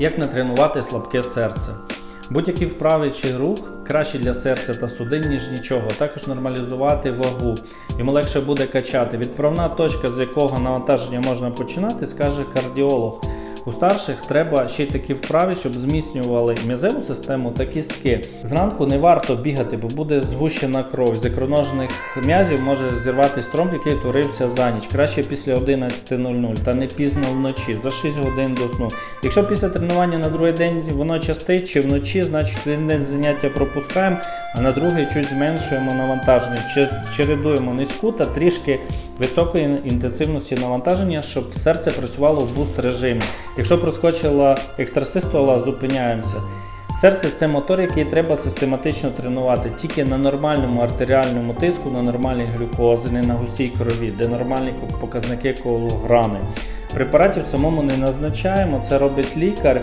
Як не тренувати слабке серце? Будь-які вправи чи рух краще для серця та судин, ніж нічого. Також нормалізувати вагу. Йому легше буде качати. Відправна точка, з якого навантаження можна починати, скаже кардіолог. У старших треба ще й такі вправи, щоб зміцнювали м'язеву систему та кістки. Зранку не варто бігати, бо буде згущена кров. З ікроножних м'язів може зірватися тромб, який утворився за ніч. Краще після 11.00 та не пізно вночі, за 6 годин до сну. Якщо після тренування на другий день воно частить чи вночі, значить один заняття пропускаємо, а на другий чуть зменшуємо навантаження. Чередуємо низьку та трішки високої інтенсивності навантаження, щоб серце працювало в буст режимі. Якщо проскочила екстрасистола, зупиняємося. Серце це мотор, який треба систематично тренувати тільки на нормальному артеріальному тиску, на нормальній глюкозі, не на густій крові, де нормальні показники колограми. Препаратів самому не назначаємо, це робить лікар.